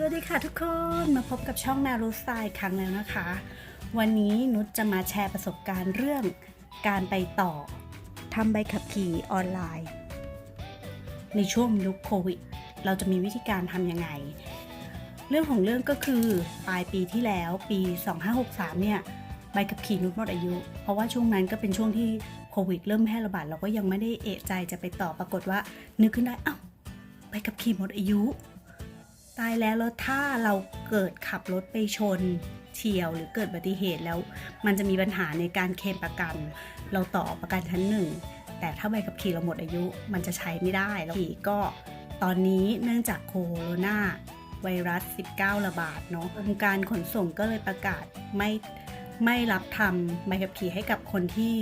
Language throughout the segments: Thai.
สวัสดีค่ะทุกคนมาพบกับช่องนารูสไตล์ครั้งแล้วนะคะ วันนี้นุชจะมาแชร์ประสบการณ์เรื่องการไปต่อทำใบขับขี่ออนไลน์ ในช่วงยุคโควิด เราจะมีวิธีการทำยังไง เรื่องของเรื่องก็คือปลายปีที่แล้วปี 2563 เนี่ยใบขับขี่นุชหมดอายุ เพราะว่าช่วงนั้นก็เป็นช่วงที่โควิด เริ่มแพร่ระบาดเราก็ยังไม่ได้เอะใจจะไปต่อปรากฏว่า นึกขึ้นได้อ้าวใบขับขี่หมดอายุ ตายแล้วแล้วถ้าเราเกิดขับรถไปชนเฉียวหรือเกิดอุบัติเหตุแล้ว มันจะมีปัญหาในการเคลมประกัน เราต่อประกันชั้นหนึ่งแต่ถ้าใบขับขี่เราหมดอายุมันจะใช้ไม่ได้แล้วขี่ก็ตอนนี้เนื่องจากโคโรนาไวรัส 19 ระบาดเนาะองค์การขนส่งก็เลยประกาศไม่ไม่รับทำใบขับขี่ให้กับคนที่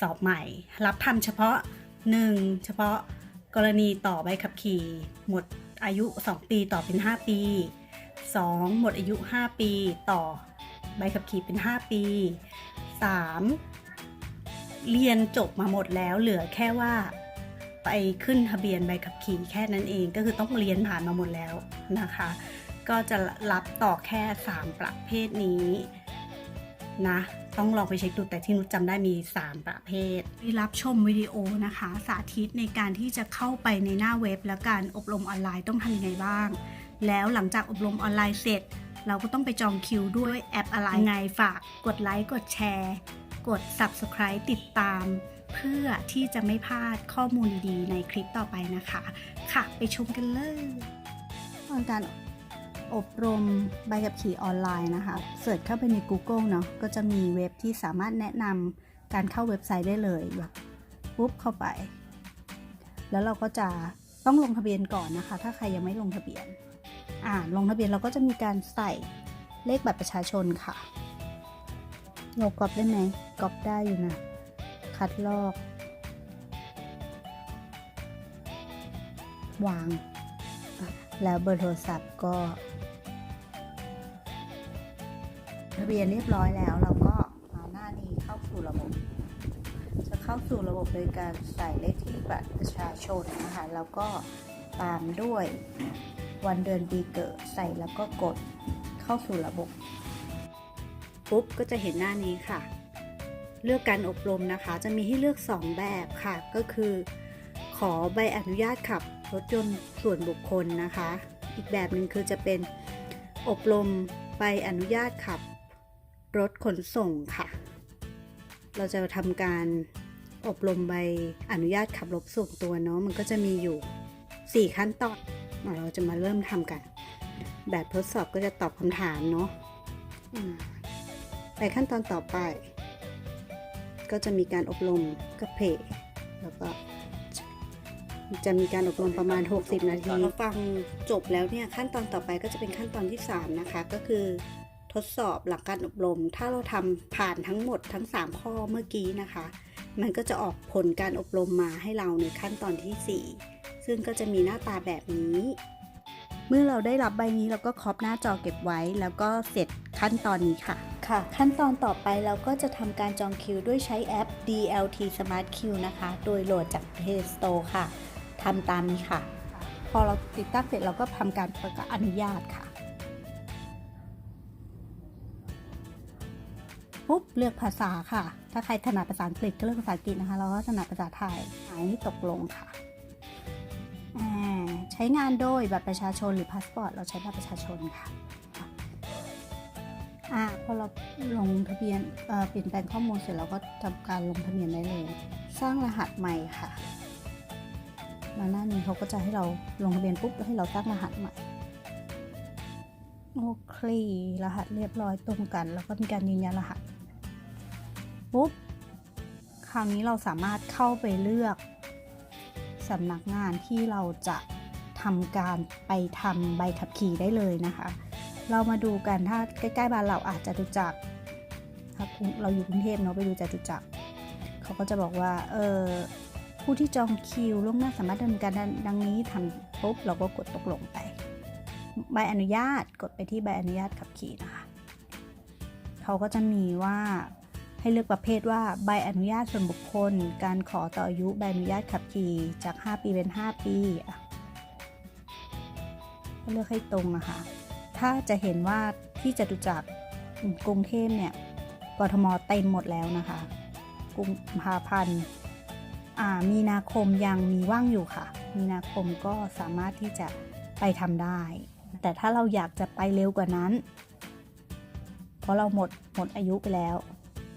สอบใหม่ รับทำเฉพาะ 1. เฉพาะกรณีต่อใบขับขี่หมด อายุ 2 ปีต่อเป็น 5 ปี 2. หมดอายุ 5 ปีต่อใบขับขี่เป็น 5 ปี 3. เรียนจบมาหมดแล้วเหลือแค่ว่าไปขึ้นทะเบียนใบขับขี่แค่นั้นเองก็คือต้องเรียนผ่านมาหมดแล้วนะคะ ก็จะรับต่อแค่ 3 ประเภทนี้นะ ต้องลองไปเช็คดูแต่ที่นุชจำได้มี 3 ประเภทที่รับชมวิดีโอนะคะ สาธิตในการที่จะเข้าไปในหน้าเว็บ และการอบรมออนไลน์ต้องทำยังไงบ้าง แล้วหลังจากอบรมออนไลน์เสร็จ เราก็ต้องไปจองคิวด้วยแอปอะไรไงฝาก กดไลค์กดแชร์ กด subscribe ติดตาม เพื่อที่จะไม่พลาดข้อมูลดีๆในคลิปต่อไปนะคะ ค่ะ ไปชมกันเลยการ อบรมใบขับขี่ออนไลน์นะคะ เสิร์ชเข้าไปใน Google เนาะ ก็จะมีเว็บที่สามารถแนะนำการเข้าเว็บไซต์ได้เลยแบบปุ๊บเข้าไป แล้วเราก็จะต้องลงทะเบียนก่อนนะคะ ถ้าใครยังไม่ลงทะเบียน อ่า ลงทะเบียนเราก็จะมีการใส่เลขบัตรประชาชนค่ะเรากรอบได้ไหมกรอบได้อยู่นะ คัดลอก วาง แล้วเบอร์โทรศัพท์ก็ทะเบียนเรียบร้อยแล้วเราก็มาหน้านี้เข้าสู่ระบบ จะเข้าสู่ระบบโดยการใส่เลขที่บัตรประชาชนนะคะแล้วก็ตามด้วยวันเดือนปีเกิดใส่แล้วก็กดเข้าสู่ระบบปุ๊บก็จะเห็นหน้านี้ค่ะ เลือกการอบรมนะคะ จะมีให้เลือก 2 แบบค่ะ ก็คือ ขอใบอนุญาตขับ รถยนต์ส่วนบุคคลนะคะ อีกแบบหนึ่งคือจะเป็นอบรมใบอนุญาตขับ รถขนส่งค่ะ เราจะทำการอบรมใบอนุญาตขับรถส่วนตัวเนาะมันก็จะมีอยู่ 4 ขั้นตอนเราจะมาเริ่มทำกัน แบบทดสอบก็จะตอบคำถามเนาะไปขั้นตอนต่อไป ก็จะมีการอบรมกระเพกแล้วก็ จะมีการอบรมประมาณ 60 นาทีฟังจบแล้วเนี่ยขั้นตอนต่อไปก็จะเป็นขั้นตอนที่ 3 นะคะ ก็คือทดสอบหลักการอบรม ถ้าเราทำผ่านทั้งหมดทั้ง 3 ข้อเมื่อกี้นะคะ มันก็จะออกผลการอบรมมาให้เราในขั้นตอนที่ 4 ซึ่งก็จะมีหน้าตาแบบนี้ เมื่อเราได้รับใบนี้เราก็ครอปหน้าจอเก็บไว้ แล้วก็เสร็จขั้นตอนนี้ค่ะ ค่ะ ขั้นตอนต่อไปเราก็จะทำการจองคิว ด้วยใช้แอป DLT Smart Queue นะคะ โดยโหลดจาก Play Store ค่ะ ทำตามนี้ค่ะ พอเราติดตั้งเสร็จเราก็ทำการประกาศอนุญาตค่ะปุ๊บเลือกภาษาค่ะ ถ้าใครถนัดภาษาอังกฤษก็เลือกภาษาอังกฤษนะคะ เราก็ถนัดภาษาไทยอันนี้ตกลงค่ะอ่าใช้งานโดยบัตรประชาชนหรือพาสปอร์ต เราใช้บัตรประชาชนค่ะอ่าพอเราลงทะเบียนเปลี่ยนแปลงข้อมูลเสร็จเราก็ทำการลงทะเบียนได้เลย สร้างรหัสใหม่ค่ะ มาหน้านี้เขาก็จะให้เราลงทะเบียนปุ๊บแล้วให้เราตั้งรหัสใหม่โอเครหัสเรียบร้อยตรงกัน แล้วก็มีการยืนยันรหัสปุ๊บคราวนี้เราสามารถเข้าไปเลือกสำนักงานที่เราจะทำการไปทำใบขับขี่ได้เลยนะคะ เรามาดูกันถ้าใกล้ๆบ้านเราอาจจะดูจักรถ้าเราอยู่กรุงเทพเนาะไปดูจตุจักรเขาก็จะบอกว่าเออ ผู้ที่จองคิวล่วงหน้าสามารถดำเนินการดังนี้ทำปุ๊บเราก็กดตกลงไป ใบอนุญาตกดไปที่ใบอนุญาตขับขี่นะคะเขาก็จะมีว่าให้เลือกประเภทว่าใบอนุญาตส่วนบุคคล การขอต่ออายุใบอนุญาตขับขี่จาก 5 ปีเป็น 5 ปีอะก็เลือกให้ตรงนะคะ ถ้าจะเห็นว่าที่จตุจักรกรุงเทพเนี่ยกทมเต็มหมดแล้วนะคะกุมภาพันธ์ มีนาคมยังมีว่างอยู่ค่ะ มีนาคมก็สามารถที่จะไปทำได้ แต่ถ้าเราอยากจะไปเร็วกว่านั้น เพราะเราหมดหมดอายุไปแล้ว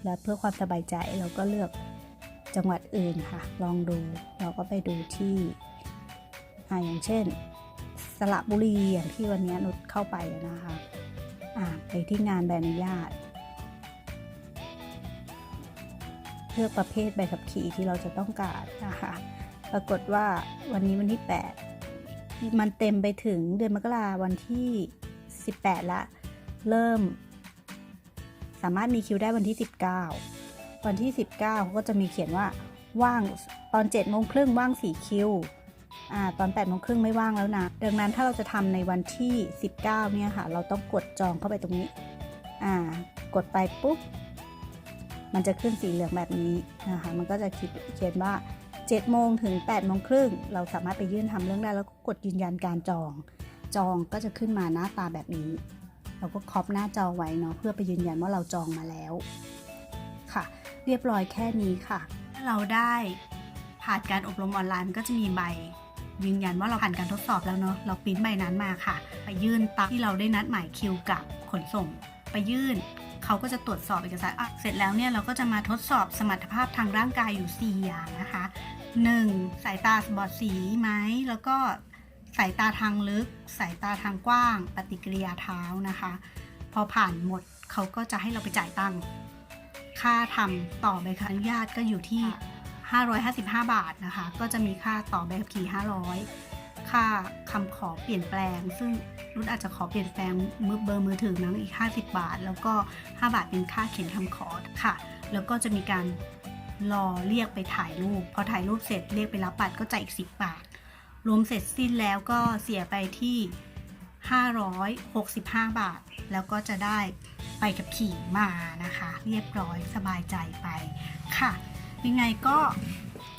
และเพื่อความสบายใจเราก็เลือกจังหวัดอื่นค่ะ ลองดูเราก็ไปดูที่อ่าอย่างเช่น สระบุรีอย่างที่วันนี้นุชเข้าไปนะคะอ่าไปที่งานใบอนุญาต เลือกประเภทใบขับขี่ที่เราจะต้องการนะคะปรากฏว่าวันนี้วันที่ 8 มันเต็มไปถึงเดือนมกราวันที่ 18 ละ เริ่ม สามารถมีคิวได้วันที่ 19 วันที่ 19เขาก็จะมีเขียนว่าว่างตอน7โมงครึ่งว่าง4คิวอ่าตอน8โมงครึ่งไม่ว่างแล้วนะ ดังนั้นถ้าเราจะทำในวันที่ 19 เนี่ยค่ะ เราต้องกดจองเข้าไปตรงนี้ อ่า กดไปปุ๊บ มันจะขึ้นสีเหลืองแบบนี้นะคะ มันก็จะเขียนว่า7โมงถึง8โมงครึ่งเราสามารถไปยื่นทำเรื่องได้แล้วก็กดยืนยันการจอง จองก็จะขึ้นมาหน้าตาแบบนี้ เราก็ครอปหน้าจอไว้เนาะเพื่อไปยืนยันว่าเราจองมาแล้วค่ะ เรียบร้อยแค่นี้ค่ะ เราได้ผ่านการอบรมออนไลน์มันก็จะมีใบ ยืนยันว่าเราผ่านการทดสอบแล้วเนาะเราปริ้นใบนั้นมาค่ะ ไปยื่นตามที่เราได้นัดหมายคิวกับขนส่ง ไปยื่น เขาก็จะตรวจสอบเอกสารเสร็จแล้วเนี่ยเราก็จะมาทดสอบสมรรถภาพทางร่างกายอยู่ 4 อย่างนะคะ 1. สายตาบอดสีไหมแล้วก็สายตาทางลึก สายตาทางกว้าง ปฏิกิริยาเท้านะคะ พอผ่านหมดเขาก็จะให้เราไปจ่ายตังค์ค่าทำต่อใบอนุญาตก็อยู่ที่ 555 บาทนะคะ ก็จะมีค่าต่อใบขับขี่ 500 ค่าคำขอเปลี่ยนแปลง ซึ่งรุ่นอาจจะขอเปลี่ยนแปลงมือเบอร์มือถือมั้งอีก 50 บาท แล้วก็ 5 บาทเป็นค่าเขียนคำขอค่ะ แล้วก็จะมีการรอเรียกไปถ่ายรูป พอถ่ายรูปเสร็จเรียกไปรับบัตรก็จ่ายอีก 10 บาท รวมเสร็จสิ้นแล้วก็เสียไปที่ 565 บาท แล้วก็จะได้ไปกับขี่มานะคะ เรียบร้อยสบายใจไปค่ะ ยังไงก็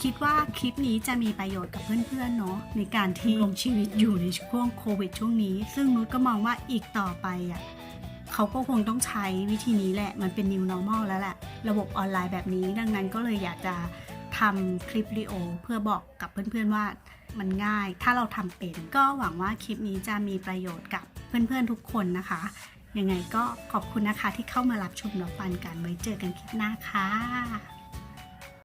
คิดว่าคลิปนี้จะมีประโยชน์กับเพื่อนๆเนาะในการที่ลงชีวิตอยู่ในช่วงโควิดช่วงนี้ ซึ่งนุชก็มองว่าอีกต่อไปอะเขาก็คงต้องใช้วิธีนี้แหละ มันเป็น new normal แล้วแหละ ระบบออนไลน์แบบนี้ ดังนั้นก็เลยอยากจะทำคลิปวิดีโอเพื่อบอกกับเพื่อนๆว่ามันง่าย ถ้าเราทำเป็น ก็หวังว่าคลิปนี้จะมีประโยชน์กับเพื่อนๆทุกคนนะคะ ยังไงก็ขอบคุณนะคะที่เข้ามารับชมรับฟังกันไว้เจอกันคลิปหน้าค่ะ